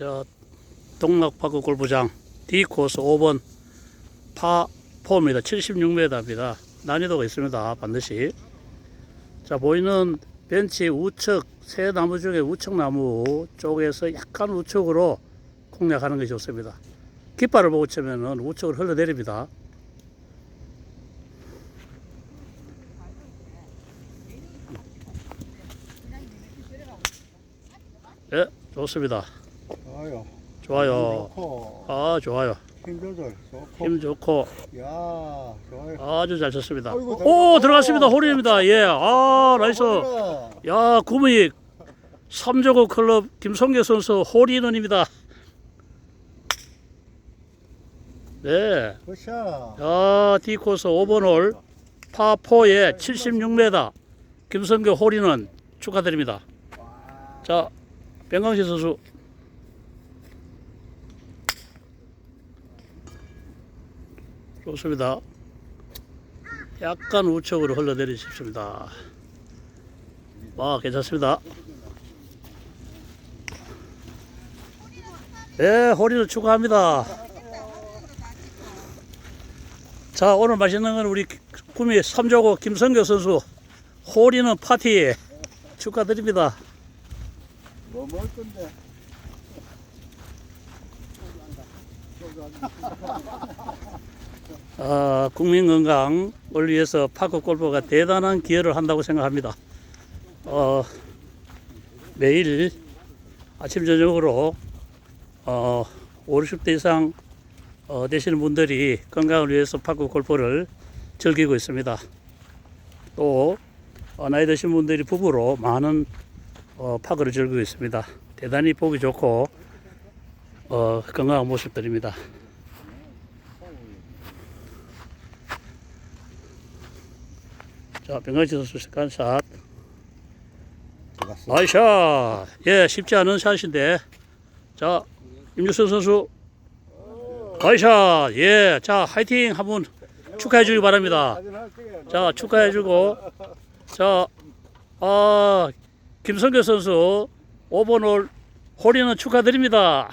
저 동락파크 골프장 D 코스 5번 파 4입니다. 76m입니다. 난이도가 있습니다. 반드시. 자 보이는 벤치 우측 새 나무 중에 우측 나무 쪽에서 약간 우측으로 공략하는 것이 좋습니다. 깃발을 보고 치면은 우측으로 흘러내립니다. 예, 좋습니다. 좋아요. 좋아요. 좋고, 아, 좋아요. 힘 조절 좋고. 힘 좋고 야, 좋아요. 아주 잘 쳤습니다. 잘 오, 쳤다. 들어갔습니다. 홀입니다. 예. 아, 나이스. 어, 야, 구미 삼조고 클럽 김성계 선수 홀인원입니다. 네. 굿샷. 야, D코스 5번 홀 파4에 76m 김성계 홀인원 축하드립니다. 자, 변강시 선수 좋습니다. 약간 우측으로 흘러내리십니다. 와, 괜찮습니다. 네, 홀인원 축하합니다. 자, 오늘 맛있는 건 우리 구미 삼조고 김성교 선수 홀인원 파티 축하드립니다. 뭐 먹을 건데? 아, 국민 건강을 위해서 파크 골프가 대단한 기여를 한다고 생각합니다. 어, 매일 아침 저녁으로 어, 5, 60대 이상 어, 되시는 분들이 건강을 위해서 파크 골프를 즐기고 있습니다. 또 어, 나이 드신 분들이 부부로 많은 어, 파크를 즐기고 있습니다. 대단히 보기 좋고 어, 건강한 모습들입니다. 자, 선수 세컨 샷. 들어갔어. 나이샷. 예, 쉽지 않은 샷인데. 자, 임주선 선수. 나이샷. 예, 자, 화이팅 한번 축하해 주기 바랍니다. 자, 축하해 주고. 자, 아, 김성교 선수 5번 홀 홀인원 축하드립니다.